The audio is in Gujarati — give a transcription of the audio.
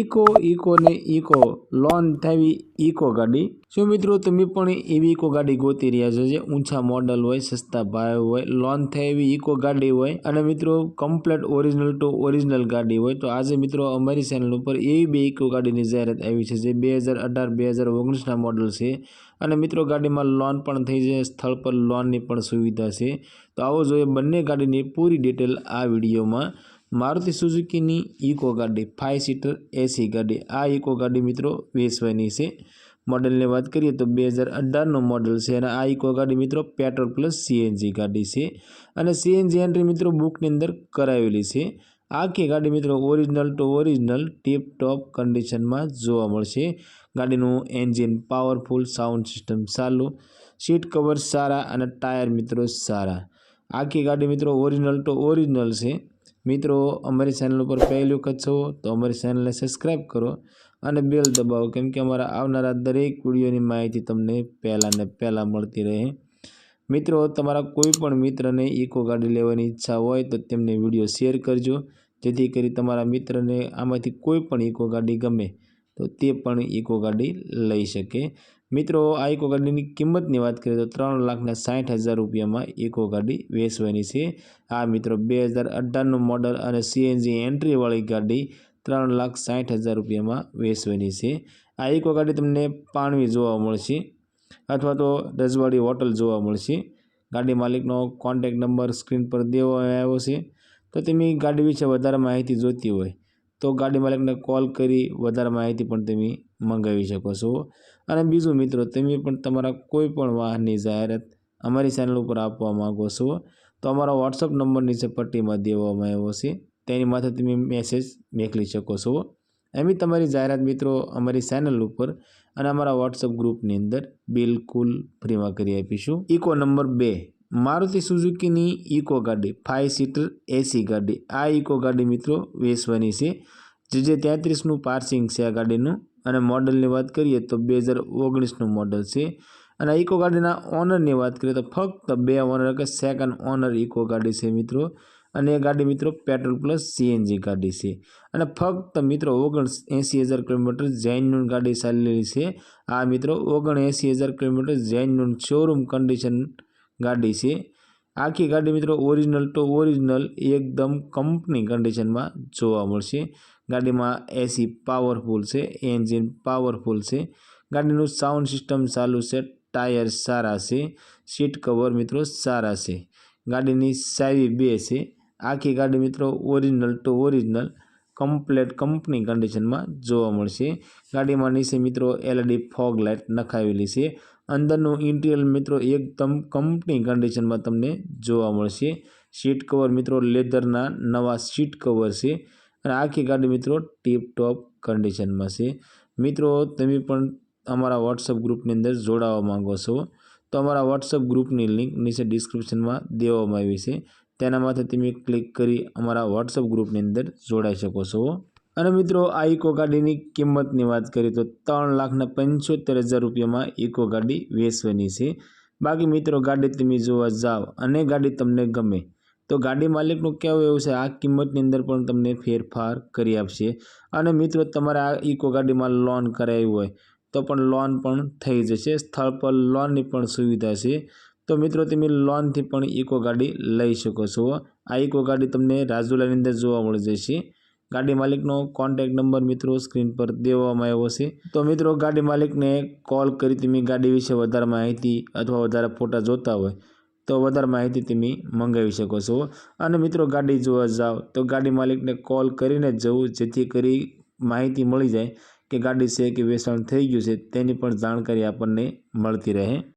ઇકો ઇકો ને ઇકો લોન થવી ઇકો ગાડી. શું મિત્રો, તમે પણ એવી ઇકો ગાડી ગોતી રહ્યા છો જે ઊંચા મોડલ હોય, સસ્તા ભાવ હોય, લોન થાય એવી ઇકો ગાડી હોય? અને મિત્રો, કમ્પ્લેટ ઓરિજિનલ ટુ ઓરિજિનલ ગાડી હોય, તો આજે મિત્રો અમારી ચેનલ ઉપર એવી બે ઇકો ગાડીની જાહેરાત આવી છે જે બે હજાર અઢાર, બે હજાર ઓગણીસના મોડલ છે. અને મિત્રો, ગાડીમાં લોન પણ થઈ જાય સ્થળ પર લોનની પણ સુવિધા છે. તો આવો જોઈએ બંને ગાડીની પૂરી ડિટેલ આ વિડીયોમાં. મારુતિ સુઝુકીની ઇકો ગાડી ફાઇવ સીટર એસી ગાડી. આ ઇકો ગાડી મિત્રો વેચવાની છે. મોડલની વાત કરીએ તો બે હજાર અઢારનું મોડલ છે અને આ ઇકો ગાડી મિત્રો પેટ્રોલ પ્લસ સીએનજી ગાડી છે. અને સીએનજી એન્ટ્રી મિત્રો બુકની અંદર કરાવેલી છે. આખી ગાડી મિત્રો original to original tip top કન્ડિશનમાં જોવા મળશે. ગાડીનું એન્જિન પાવરફુલ, સાઉન્ડ સિસ્ટમ સારું, સીટ કવર સારા અને ટાયર મિત્રો સારા. આખી ગાડી મિત્રો ઓરિજિનલ ટુ ઓરિજિનલ છે. મિત્રો, અમારી ચેનલ ઉપર પહેલી વખત છો તો અમારી ચેનલને સબસ્ક્રાઈબ કરો અને બેલ દબાવો, કેમ કે અમારા આવનારા દરેક વિડીયોની માહિતી તમને પહેલાં ને પહેલાં મળતી રહે. મિત્રો, તમારા કોઈ પણ મિત્રને ઇકો ગાડી લેવાની ઈચ્છા હોય તો તેમને વીડિયો શેર કરજો, જેથી કરી તમારા મિત્રને આમાંથી કોઈ પણ ઇકો ગાડી ગમે. તો તે પણ ઇકો ગાડી લઈ શકે. મિત્રો, આ ઇકો ગાડીની કિંમતની વાત કરીએ તો ત્રણ લાખના સાઠ હજાર રૂપિયામાં ઇકો ગાડી વેચવાની છે. આ મિત્રો બે હજાર અઢારનું મોડલ અને સીએનજી એન્ટ્રીવાળી ગાડી ત્રણ લાખ સાઠ હજાર રૂપિયામાં વેચવાની છે. આ ઇકો ગાડી તમને પાણવી જોવા મળશે અથવા તો રજવાડી હોટલ જોવા મળશે. ગાડી માલિકનો કોન્ટેક નંબર સ્ક્રીન પર દેવામાં આવ્યો છે. તો તમે ગાડી વિશે વધારે માહિતી જોઈતી હોય તો ગાડી માલિકને કોલ કરી, વધારે માહિતી પણ તમે મંગાવી શકો છો. અને બીજું મિત્રો, તમે પણ તમારા કોઈ પણ વાહનની જાહેરાત અમારી ચેનલ ઉપર આપવા માગો છો, તો અમારો વોટ્સઅપ નંબર નીચે પટ્ટીમાં દેવામાં આવ્યો છે. તેની માથે તમે મેસેજ મોકલી શકો છો. એમી તમારી જાહેરાત મિત્રો અમારી ચેનલ ઉપર અને અમારા વોટ્સઅપ ગ્રુપની અંદર બિલકુલ ફ્રીમાં કરી આપીશું. ઇકો નંબર બે. મારુતિ સુઝુકીની ઇકો ગાડી ફાઇવ સીટર એસી ગાડી. આ ઇકો ગાડી મિત્રો વેચવાની છે. જે જે તેત્રીસનું પાર્સિંગ છે આ ગાડીનું. અને મોડલની વાત કરીએ તો બે હજાર ઓગણીસનું મોડલ છે. અને ઇકો ગાડીના ઓનરની વાત કરીએ તો ફક્ત બે ઓનર કે સેકન્ડ ઓનર ઇકો ગાડી છે મિત્રો. અને એ ગાડી મિત્રો પેટ્રોલ પ્લસ સીએનજી ગાડી છે. અને ફક્ત મિત્રો ઓગણ એંસી હજાર કિલોમીટર જૈનનું ગાડી ચાલેલી છે. આ મિત્રો ઓગણ એંસી હજાર કિલોમીટર જૈનનું શોરૂમ કન્ડિશન ગાડી છે. આખી ગાડી મિત્રો ઓરિજિનલ ટુ ઓરિજિનલ એકદમ કંપની કન્ડિશનમાં જોવા મળશે. ગાડીમાં એસી પાવરફુલ છે એન્જિન પાવરફુલ છે. ગાડીનું સાઉન્ડ સિસ્ટમ ચાલુ છે, ટાયર સારા છે સીટ કવર મિત્રો સારા છે. ગાડીની સાવી બે છે. આખી ગાડી મિત્રો original to original. Complete company કન્ડિશનમાં જોવા મળશે. ગાડીમાં નીચે મિત્રો એલઈડી ફોગ લાઇટ નખાવેલી છે. અંદરનું ઇન્ટિરિયર મિત્રો એકદમ કંપની કન્ડિશનમાં તમને જોવા મળશે. સીટ કવર મિત્રો લેધરના નવા સીટ કવર છે. અને આખી ગાડી મિત્રો ટીપ ટોપ કન્ડિશનમાં છે. મિત્રો, તમે પણ અમારા વોટ્સઅપ ગ્રુપની અંદર જોડાવા માંગો છો. તો અમારા વોટ્સઅપ ગ્રુપની લિંક નીચે ડિસ્ક્રિપ્શનમાં દેવામાં આવી છે. તેના માથે તમે ક્લિક કરી અમારા વોટ્સઅપ ગ્રુપની અંદર જોડાઈ શકો છો. અને મિત્રો, આ ઇકો ગાડીની કિંમતની વાત કરીએ તો ત્રણ લાખના પંચોતેર હજાર રૂપિયામાં ઇકો ગાડી વેચવાની છે. બાકી મિત્રો, ગાડી તમે જોવા જાઓ અને ગાડી તમને ગમે, તો ગાડી માલિકનું કહેવું એવું છે, આ કિંમતની અંદર પણ તમને ફેરફાર કરી આપશે. અને મિત્રો, તમારે આ ઇકો ગાડીમાં લોન કરાવી હોય, તો પણ લોન પણ થઈ જશે. સ્થળ પર લોનની પણ સુવિધા છે. તો મિત્રો, તમે લોનથી પણ ઇકો ગાડી લઈ શકો છો. આ ઇકો ગાડી તમને રાજુલાની અંદર જોવા મળી જશે. ગાડી માલિકનો કોન્ટેક નંબર મિત્રો સ્ક્રીન પર દેવામાં આવ્યો છે. તો મિત્રો, ગાડી માલિકને કોલ કરી તમે ગાડી વિશે વધારે માહિતી અથવા વધારે ફોટા જોતા હોય, તો વધારે માહિતી તમે મંગાવી શકો છો. અને મિત્રો, ગાડી જોવા જાઓ તો ગાડી માલિકને કોલ કરીને જ જવું, જેથી કરી માહિતી મળી જાય કે ગાડી છે કે વેચાણ થઈ ગયું છે, તેની પણ જાણકારી આપણને મળતી રહે.